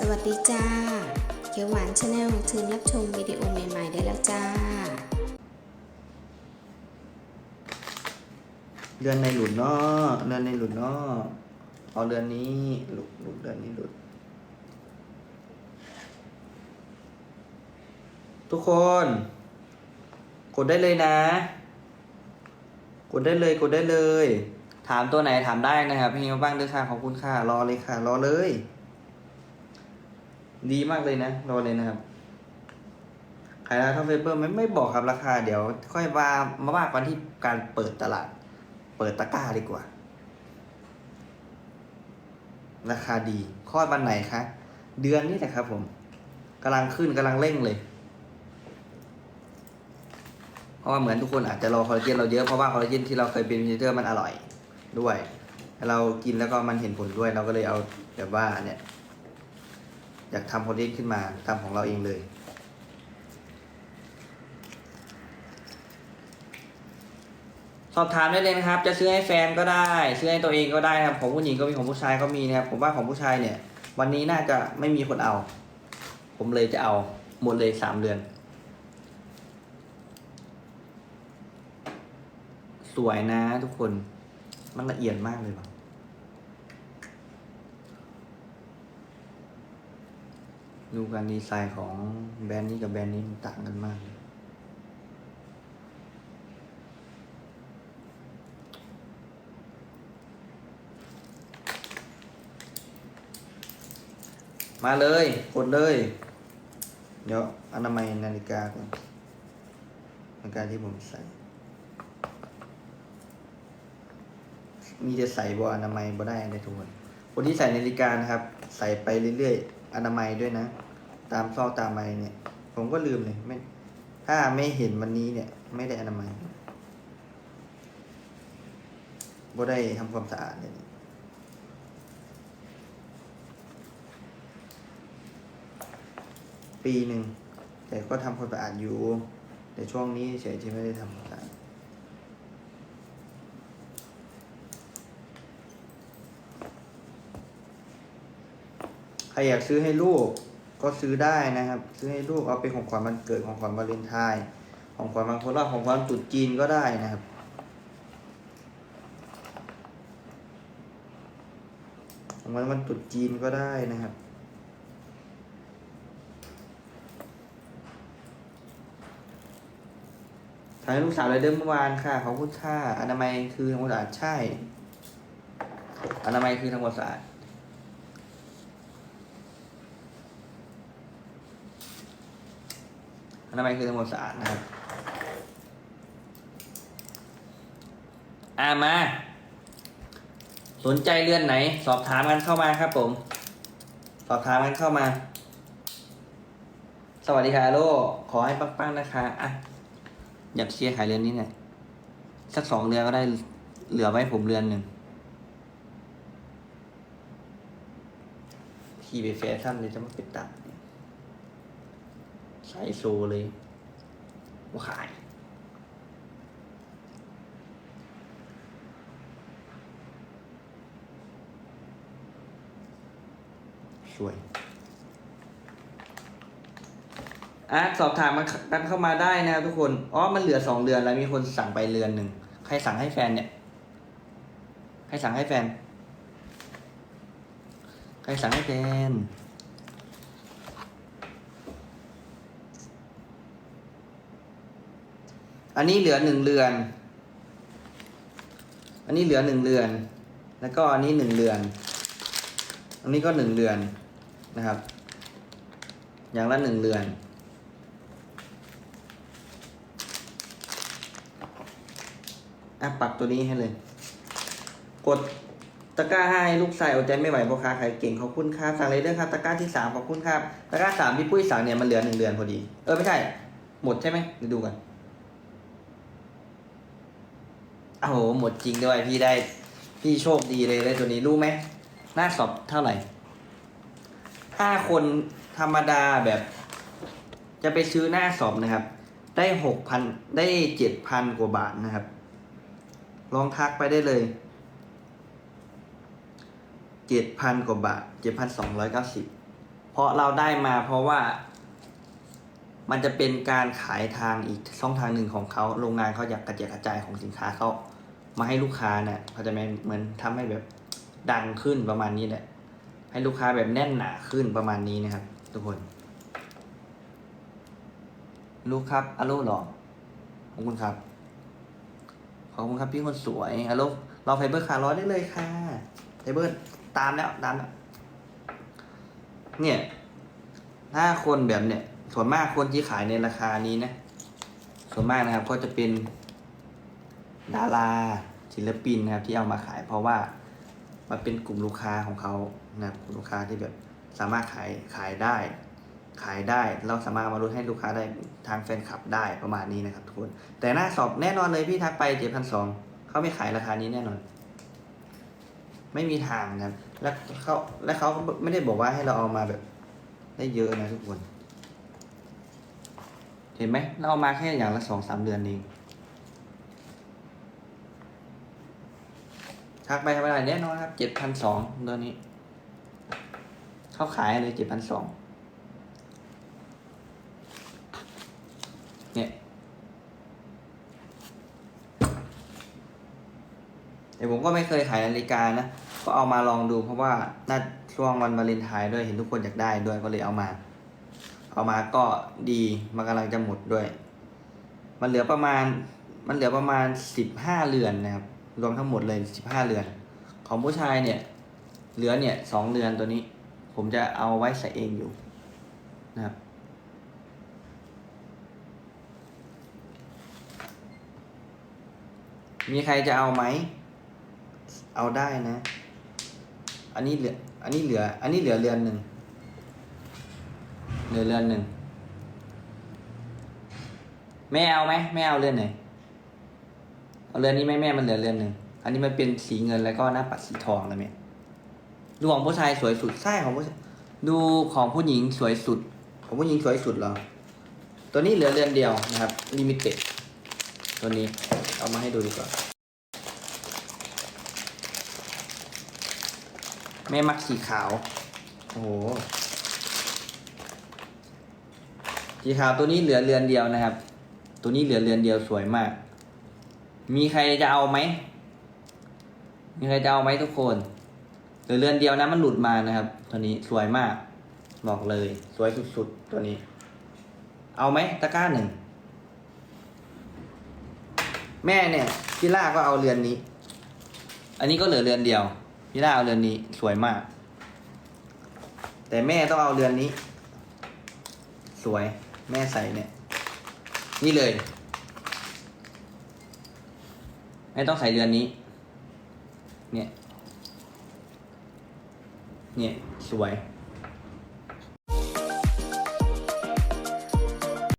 สวัสดีจ้า เขียวหวานชาแนลเชิญรับชมวิดีโอใหม่ ๆ ได้แล้วจ้าเดือนในหลุดเนาะเดือนในหลุดเนาะเอาเดือนนี้หลุดหลุดเดือนนี้หลุด ทุกคน กดได้เลยนะ กดได้เลยกดได้เลย ถามตัวไหนถามได้นะครับพี่มาบ้างด้วยค่ะขอบคุณค่ะรอเลยค่ะ รอเลย ดีมากเลยนะรอเลยนะครับขายราคาเฟเปอร์ไม่ไม่บอกครับราคา เดี๋ยว ค่อยว่ามาว่ากันที่การเปิดตลาด เปิดตะกร้าดีกว่า ราคาดีคลอดวันไหนคะเดือนนี้แหละครับผมกำลังขึ้นกำลังเร่งเลย เพราะว่าเหมือนทุกคนอาจจะรอคอลลาเจนเราเยอะเพราะว่าคอลลาเจนที่เราเคยเป็นพรีเซนเตอร์มันอร่อยด้วย เรากินแล้วก็มันเห็นผลด้วยเราก็เลยเอาแบบว่าเนี่ย อยากทำคอลลาเจนขึ้นมาทำของเราเองเลยสอบถามได้เลยนะครับ จะซื้อให้แฟนก็ได้ ซื้อให้ตัวเองก็ได้นะครับ ของผู้หญิงก็มีของผู้ชายก็มีนะครับ ผมว่าของผู้ชายเนี่ย วันนี้น่าจะไม่มีคนเอา ผมเลยจะเอาหมดเลยสามเดือน สวยนะทุกคน มันละเอียดมากเลยว่ะ ดูการดีไซน์ของแบรนด์นี้กับแบรนด์นี้มันต่างกันมากเลยมาเลยกดเลย เดี๋ยวอนามัยนาฬิกาก่อนนาฬิกาที่ผมใส่ มีจะใส่บออนามัยบ่ได้เลยทุกคนคนที่ใส่นาฬิกานะครับ ใส่ไปเรื่อยๆอนามัยด้วยนะ ตามซอกตามอะไรเนี่ย ผมก็ลืมเลยไม่ ถ้าไม่เห็นวันนี้เนี่ย ไม่ได้อนามัยบ่ได้ทำความสะอาดเลยปีหนึ่ง แต่ก็ทำความสะอาดอยู่ แต่ช่วงนี้เฉยที่ไม่ได้ทำความสะอาดใครอยากซื้อให้ลูก ก็ซื้อได้นะครับ ซื้อให้ลูกเอาเป็นของขวัญวันเกิดของขวัญวาเลนไทน์ของขวัญวันครบรอบของขวัญตรุษจีนก็ได้นะครับ ของขวัญวันตรุษจีนก็ได้นะครับถ่ายลูกสาวเลยเดิมเมื่อวานค่ะเขอบคุณค่ะอนามัยคือทำความสะอาดใช่ อนามัยคือทำความสะอาด นามัยคือทำความสะอาดนะครับอ่ามา สนใจเรือนไหน สอบถามกันเข้ามาครับผม สอบถามกันเข้ามา สวัสดีค่ะโลขอให้ปังๆนะคะอะอยากเชียร์ขายเรือนนี้เนี่ยสักสองเรือนก็ได้เหลือไว้ผมเรือนหนึ่งขี่ไปแฟชั่นเลยจะมาปิดตัด ใส่โซเลยว่าขายสวยอะสอบถามมันกันเข้ามาได้นะครับทุกคน อ๋อ มันเหลือสองเดือนแล้วมีคนสั่งไปเรือนหนึ่ง ใครสั่งให้แฟนเนี่ย ใครสั่งให้แฟน ใครสั่งให้แฟน อันนี้เหลือหนึ่งเรือน อันนี้เหลือหนึ่งเรือน แล้วก็อันนี้หนึ่งเรือน อันนี้ก็หนึ่งเรือนนะครับ อย่างละหนึ่งเรือน อะปักตัวนี้ให้เลย กดตะกร้าให้ลูกชายอดใจไม่ไหวพ่อค้าขายเก่งขอบคุณครับสั่งเลยเด้อครับตะกร้าที่สามขอบคุณครับตะกร้าสามที่ปุ้ยสั่งเนี่ยมันเหลือหนึ่งเดือนพอดี เออไม่ใช่ หมดใช่ไหมเดี๋ยวดูกัน โอ้โหหมดจริงด้วยพี่ได้ พี่โชคดีเลยเลยตัวนี้รู้ไหมหน้าสอบเท่าไหร่ถ้าคนธรรมดาแบบ จะไปซื้อหน้าสอบนะครับ ได้หกพันได้เจ็ดพันกว่าบาทนะครับ ลองทักไปได้เลยเจ็ดพันกว่าบาทเจ็ดพันสองร้อยเก้าสิบเพราะเราได้มาเพราะว่า มันจะเป็นการขายทางอีกช่องทางหนึ่งของเขาโรงงานเขาอยากกระจายกระจายของสินค้าเขา มาให้ลูกค้าเนี่ยเขาจะเหมือนทำให้แบบดังขึ้นประมาณนี้แหละ ให้ลูกค้าแบบแน่นหนาขึ้นประมาณนี้นะครับ ทุกคน ลูกครับอโลหรอขอบคุณครับ ขอบคุณครับพี่คนสวยอโลเราไฟเบอร์คาร์ร้อยได้เลยค่ะไฟเบอร์ตามแล้วตามแล้วเนี่ยถ้าคนแบบเนี่ยส่วนมากคนที่ขายในราคานี้นะ ส่วนมากนะครับก็จะเป็น ดาราศิลปินนะครับที่เอามาขาย เพราะว่ามันเป็นกลุ่มลูกค้าของเขานะครับกลุ่มลูกค้าที่แบบสามารถขายขายได้ ขายได้เราสามารถเอามาลดให้ลูกค้าได้ทางแฟนคลับได้ประมาณนี้นะครับทุกคนแต่หน้าสอบแน่นอนเลยพี่ทักไปเจ็ดพันสองเขาไม่ขายราคานี้แน่นอน ไม่มีทางนะครับแล้วเขาและเขาก็ไม่ได้บอกว่าให้เราเอามาแบบได้เยอะนะทุกคน เห็นไหมเราเอามาแค่อย่างละสองสามเดือนเอง ทักไปทำอะไรแน่นอนครับเจ็ดพันสองตัวนี้ เขาขายเลยเจ็ดพันสองเนี่ยแต่ผมก็ไม่เคยขายนาฬิกานะ ก็เอามาลองดูเพราะว่าน่าช่วงวันวาเลนไทน์ด้วยเห็นทุกคนอยากได้ด้วยก็เลยเอามา เอามาก็ดีมันกำลังจะหมดด้วย มันเหลือประมาณ มันเหลือประมาณสิบห้าเรือนนะครับ รวมทั้งหมดเลยสิบห้าเรือน ของผู้ชายเนี่ยเหลือเนี่ยสองเรือนตัวนี้ ผมจะเอาไว้ใส่เองอยู่นะครับมีใครจะเอาไหม เอาได้นะ อันนี้เหลือ อันนี้เหลือ อันนี้เหลือเรือนหนึ่ง เหลือเรือนหนึ่ง แม่เอาไหม แม่เอาเรือนไหน เรือนนี้ไหมแม่มันเหลือเรือนหนึ่ง อันนี้มันเป็นสีเงินแล้วก็หน้าปัดสีทองแล้วแม่ดูของผู้ชายสวยสุดใช่ของผู้ชายดูของผู้หญิงสวยสุด ของผู้หญิงสวยสุดเหรอ ตัวนี้เหลือเรือนเดียวนะครับลิมิเต็ดตัวนี้เอามาให้ดูดีกว่าแม่มักสีขาว โอ้โห สีขาวตัวนี้เหลือเรือนเดียวนะครับ ตัวนี้เหลือเรือนเดียวสวยมาก มีใครจะเอาไหม มีใครจะเอาไหมทุกคนเหลือเรือนเดียวนะมันหลุดมานะครับ ตัวนี้สวยมาก บอกเลย สวยสุดๆ ตัวนี้ เอาไหมตะกร้าหนึ่ง แม่เนี่ยพี่ล่าก็เอาเรือนนี้ อันนี้ก็เหลือเรือนเดียว พี่ล่าเอาเรือนนี้สวยมาก แต่แม่ต้องเอาเรือนนี้ สวย แม่ใส่เนี่ย นี่เลย ไม่ต้องใส่เรือนนี้ เนี่ย เนี่ย สวย